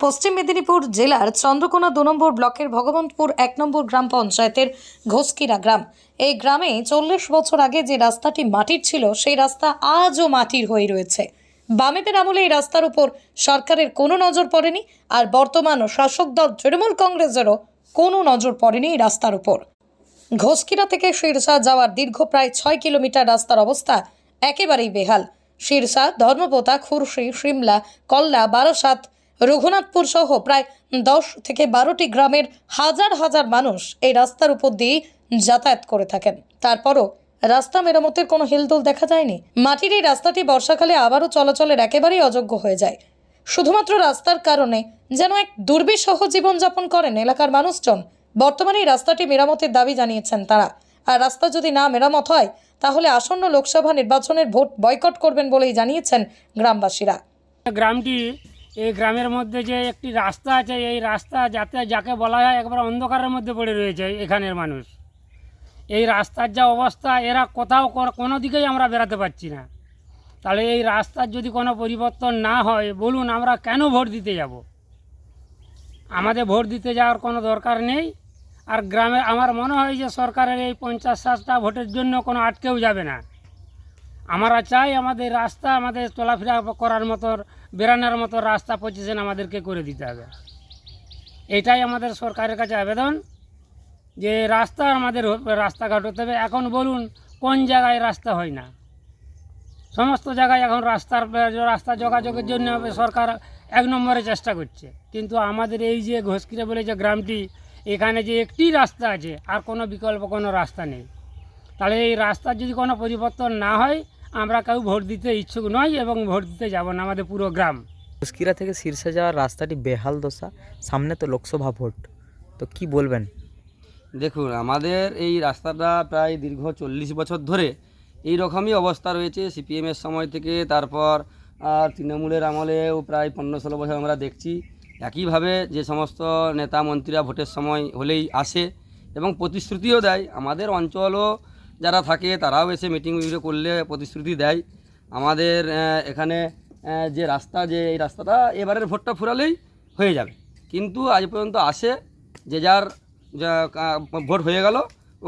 পশ্চিম মেদিনীপুর জেলার চন্দ্রকোনা দু নম্বর ব্লকের ভগবন্তপুর এক নম্বর গ্রাম পঞ্চায়েতের ঘোষকিরা গ্রাম। এই গ্রামে চল্লিশ বছর আগে যে রাস্তাটি মাটির ছিল, সেই রাস্তা আজও মাটির হয়ে রয়েছে। বামেদের আমলে এই রাস্তার উপর সরকারের কোনো নজর পড়েনি আর বর্তমান শাসক দল তৃণমূল কংগ্রেসেরও কোনো নজর পড়েনি এই রাস্তার উপর। ঘোষকিরা থেকে শিরসা যাওয়ার দীর্ঘ প্রায় ছয় কিলোমিটার রাস্তার অবস্থা একেবারেই বেহাল। শিরসা, ধর্মপোতা, খুরশি, সিমলা, কল্লা, বারাসাত রঘুনাথপুর সহ প্রায় দশ থেকে বারোটি গ্রামের হাজার হাজার মানুষ এই রাস্তার উপর দিয়েই যাতায়াত করে থাকেন। তারপরও রাস্তা মেরামতের কোনো হিলদোল দেখা যায়নি। মাটির এই রাস্তাটি বর্ষাকালে আবারও চলাচলের একেবারেই অযোগ্য হয়ে যায়। শুধুমাত্র রাস্তার কারণে যেন এক দুর্বিষহ জীবনযাপন করেন এলাকার মানুষজন, বর্তমানে এই রাস্তাটি মেরামতের দাবি জানিয়েছেন তারা। আর রাস্তা যদি না মেরামত হয়, তাহলে আসন্ন লোকসভা নির্বাচনের ভোট বয়কট করবেন বলেই জানিয়েছেন গ্রামবাসীরা। গ্রামটি এই গ্রামের মধ্যে যে একটি রাস্তা আছে, এই রাস্তা যাতে, যাকে বলা হয় একবার অন্ধকারের মধ্যে পড়ে রয়েছে এখানের মানুষ। এই রাস্তার যা অবস্থা, এরা কোথাও কোনো দিকেই আমরা বেরাতে পারছি না। তাহলে এই রাস্তার যদি কোনো পরিবর্তন না হয়, বলুন আমরা কেন ভোট দিতে যাব? আমাদের ভোট দিতে যাওয়ার কোনো দরকার নেই। আর গ্রামে, আমার মনে হয় যে সরকারের এই পঞ্চাশ ষাটটা ভোটের জন্য কোনো আটকেও যাবে না। আমরা চাই আমাদের রাস্তা, আমাদের চলাফেরা করার মতো বেরানোর মতো রাস্তা পজিশন আমাদেরকে করে দিতে হবে। এটাই আমাদের সরকারের কাছে আবেদন যে রাস্তা আমাদের রাস্তাঘাট হতে হবে। এখন বলুন, কোন জায়গায় রাস্তা হয় না? সমস্ত জায়গায় এখন রাস্তার রাস্তা যোগাযোগের জন্য সরকার এক নম্বরে চেষ্টা করছে। কিন্তু আমাদের এই যে ঘোষকিরে বলে যে গ্রামটি, এখানে যে একটি রাস্তা আছে, আর কোনো বিকল্প কোনো রাস্তা নেই। তাহলে এই রাস্তার যদি কোনো পরিবর্তন না হয় আমরা কেউ ভোট দিতে ইচ্ছুক নই এবং ভোট দিতে যাব না আমাদের পুরো গ্রাম। মুস্কিরা থেকে শীর্ষে যাওয়ার রাস্তাটি বেহাল দশা সামনে তো লোকসভা ভোট। তো কি বলবেন? দেখুন আমাদের এই রাস্তাটা প্রায় দীর্ঘ চল্লিশ বছর ধরে এই রকমই অবস্থা রয়েছে। সিপিএমের সময় থেকে তারপর আর তৃণমূলের আমলেও প্রায় পনেরো ষোলো বছর আমরা দেখছি। একইভাবে যে সমস্ত নেতা মন্ত্রীরা ভোটের সময় হলেই আসে এবং প্রতিশ্রুতিও দেয়। আমাদের অঞ্চলও যারা থাকে তারাও এসে মিটিং মিটিং করলে প্রতিশ্রুতি দেয়। আমাদের এখানে যে রাস্তা, যে এই রাস্তাটা এবারের ভোটটা ফুরালেই হয়ে যাবে। কিন্তু আজ পর্যন্ত আসে, যে যার ভোট হয়ে গেল,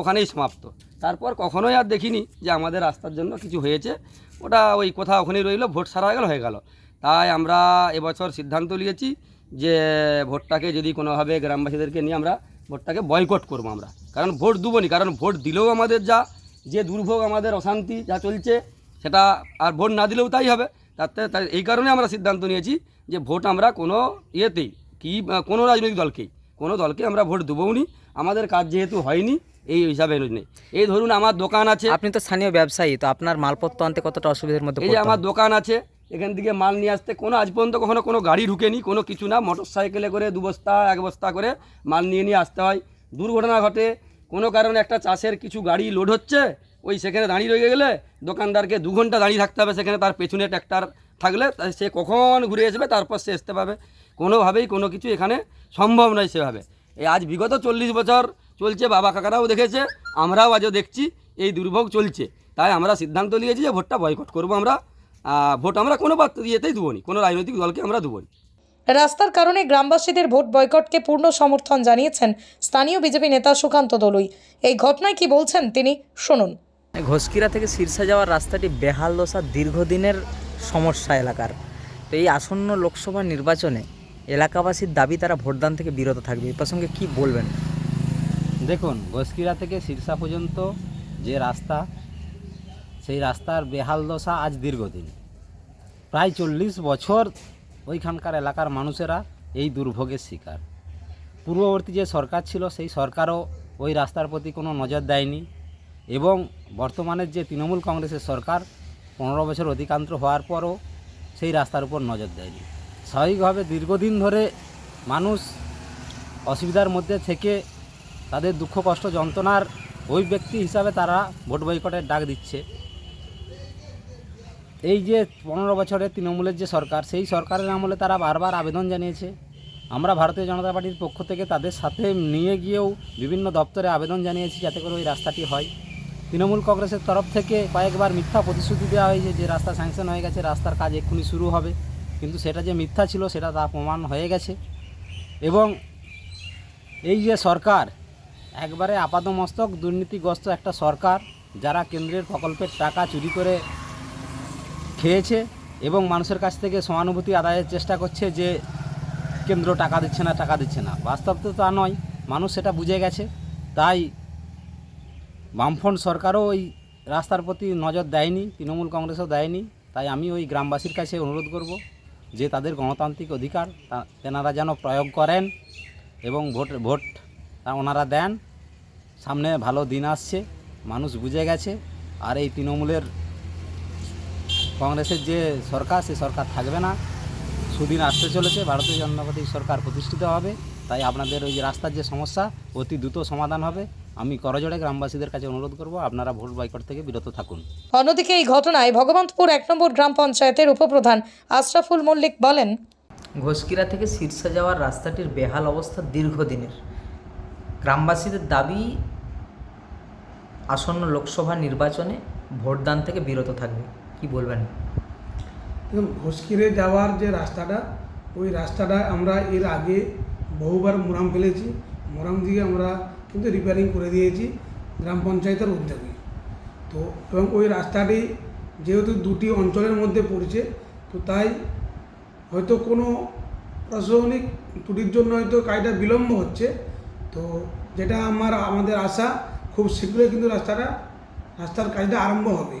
ওখানেই সমাপ্ত। তারপর কখনোই আর দেখিনি যে আমাদের রাস্তার জন্য কিছু হয়েছে। ওটা ওই কোথাও ওখানেই রইল, ভোট সারা গেল, হয়ে গেল। তাই আমরা এবছর সিদ্ধান্ত নিয়েছি যে ভোটটাকে যদি কোনোভাবে গ্রামবাসীদেরকে নিয়ে আমরা ভোটটাকে বয়কট করব আমরা। কারণ ভোট দেবো কারণ ভোট দিলেও আমাদের যা যে দুর্ভোগ আমাদের অশান্তি যা চলছে সেটা আর ভোট না দিলেও তাই হবে। তাতে তাই এই কারণে আমরা সিদ্ধান্ত নিয়েছি যে ভোট আমরা কোনো ইয়েতেই কি কোনো রাজনৈতিক দলকেই কোনো দলকে আমরা ভোট দেবও নি আমাদের কাজ যেহেতু হয়নি এই হিসাবে নেই এই ধরুন আমার দোকান আছে। আপনি তো স্থানীয় ব্যবসায়ী তো আপনার মালপত্র আনতে কতটা অসুবিধার মধ্যে এই যে আমার দোকান আছে এখান থেকে মাল নিয়ে আসতে কোনো আজ পর্যন্ত কখনো কোনো গাড়ি ঢুকেনি কোনো কিছু না। মোটর সাইকেলে করে দু বস্তা এক বস্তা করে মাল নিয়ে নিয়ে আসতে হয়। দুর্ঘটনা ঘটে কোনো কারণে একটা চাষের কিছু গাড়ি লোড হচ্ছে, ওই সেখানে দাঁড়িয়ে রয়ে গেলে দোকানদারকে দু ঘণ্টা দাঁড়িয়ে থাকতে হবে, সেখানে তার পেছনে ট্র্যাক্টর থাকলে সে কখন ঘুরে আসবে, তারপর সে আসতে পারবে। কোনোভাবেই কোনো কিছু এখানে সম্ভব নয় সেভাবে। এই আজ বিগত চল্লিশ বছর চলছে, বাবা কাকারাও দেখেছে, আমরাও আজও দেখছি, এই দুর্ভোগ চলছে। তাই আমরা সিদ্ধান্ত নিয়েছি যে ভোটটা বয়কট করব আমরা। ভোট আমরা কোনো পাত্র ইয়েতেই দেবো নি, কোনো রাজনৈতিক দলকে আমরা দেবো নি। রাস্তার কারণে গ্রামবাসীদের ভোট বয়কটকে পূর্ণ সমর্থন জানিয়েছেন স্থানীয় বিজেপি নেতা সুকান্ত দলুই। এই ঘটনায় কি বলছেন তিনি শুনুন। ঘোষকিরা থেকে শীর্ষে যাওয়ার রাস্তাটি বেহাল দশা দীর্ঘদিনের সমস্যা এলাকার। তো এই আসন্ন লোকসভা নির্বাচনে এলাকাবাসীর দাবি তারা ভোটদান থেকে বিরত থাকবে। এই প্রসঙ্গে কি বলবেন? দেখুন ঘোষকিরা থেকে শীর্ষা পর্যন্ত যে রাস্তা সেই রাস্তার বেহাল দশা আজ দীর্ঘদিন। প্রায় চল্লিশ বছর ওইখানকার এলাকার মানুষেরা এই দুর্ভোগের শিকার। পূর্ববর্তী যে সরকার ছিল, সেই সরকারও ওই রাস্তার প্রতি কোনো নজর দেয়নি এবং বর্তমানের যে তৃণমূল কংগ্রেসের সরকার পনেরো বছর অধিকান্ত হওয়ার পরও সেই রাস্তার উপর নজর দেয়নি। স্বাভাবিকভাবে দীর্ঘদিন ধরে মানুষ অসুবিধার মধ্যে থেকে তাদের দুঃখ কষ্ট যন্ত্রণার ওই ব্যক্তি হিসাবে তারা ভোট বয়কটের ডাক দিচ্ছে। এই যে পনেরো বছরের তৃণমূলের যে সরকার, সেই সরকারের আমলে তারা বারবার আবেদন জানিয়েছে। আমরা ভারতীয় জনতা পার্টির পক্ষ থেকে তাদের সাথে নিয়ে গিয়েও বিভিন্ন দপ্তরে আবেদন জানিয়েছি যাতে করে ওই রাস্তাটি হয়। তৃণমূল কংগ্রেসের তরফ থেকে কয়েকবার মিথ্যা প্রতিশ্রুতি দেওয়া হয়েছে যে রাস্তা স্যাংশন হয়ে গেছে, রাস্তার কাজ এক্ষুনি শুরু হবে। কিন্তু সেটা যে মিথ্যা ছিল, সেটা তা প্রমাণ হয়ে গেছে। এবং এই যে সরকার, একবারে আপাদমস্তক দুর্নীতিগ্রস্ত একটা সরকার, যারা কেন্দ্রের প্রকল্পের টাকা চুরি করে খেয়েছে এবং মানুষের কাছ থেকে সহানুভূতি আদায়ের চেষ্টা করছে যে কেন্দ্র টাকা দিচ্ছে না, টাকা দিচ্ছে না। বাস্তব তো তা নয়, মানুষ সেটা বুঝে গেছে। তাই বামফ্রন্ট সরকারও ওই রাস্তার প্রতি নজর দেয়নি, তৃণমূল কংগ্রেসও দেয়নি। তাই আমি ওই গ্রামবাসীর কাছে অনুরোধ করব যে তাদের গণতান্ত্রিক অধিকার তেনারা যেন প্রয়োগ করেন এবং ভোট ভোট ওনারা দেন। সামনে ভালো দিন আসছে, মানুষ বুঝে গেছে। আর এই তৃণমূলের কংগ্রেসের যে সরকার সে সরকার থাকবে না। সুদিন আসতে চলেছে ভারতীয় জনতা পার্টির সরকার প্রতিষ্ঠিত হবে। তাই আপনাদের ওই যে রাস্তার যে সমস্যা অতি দ্রুত সমাধান হবে। আমি করজোড়ে গ্রামবাসীদের কাছে অনুরোধ করব আপনারা ভোট বাইকট থেকে বিরত থাকুন। অন্যদিকে এই ঘটনায় ভগবন্তপুর এক নম্বর গ্রাম পঞ্চায়েতের উপপ্রধান আশরাফুল মল্লিক বলেন ঘোষকিরা থেকে শীর্ষে যাওয়ার রাস্তাটির বেহাল অবস্থা দীর্ঘদিনের। গ্রামবাসীদের দাবি আসন্ন লোকসভা নির্বাচনে ভোটদান থেকে বিরত থাকবে। কি বলবেন? দেখুন ঘোষকিরে যাওয়ার যে রাস্তাটা, ওই রাস্তাটা আমরা এর আগে বহুবার মোরাম ফেলেছি। মোরাম দিয়ে আমরা কিন্তু রিপেয়ারিং করে দিয়েছি গ্রাম পঞ্চায়েতের উদ্যোগে। তো, এবং ওই রাস্তাটি যেহেতু দুটি অঞ্চলের মধ্যে পড়ছে, তো তাই হয়তো কোনো প্রশাসনিক ত্রুটির জন্য হয়তো কাজটা বিলম্ব হচ্ছে। তো, যেটা আমার, আমাদের আশা, খুব শীঘ্রই কিন্তু রাস্তাটা, রাস্তার কাজটা আরম্ভ হবে।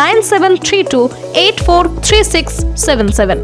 nine seven three two eight four three six seven seven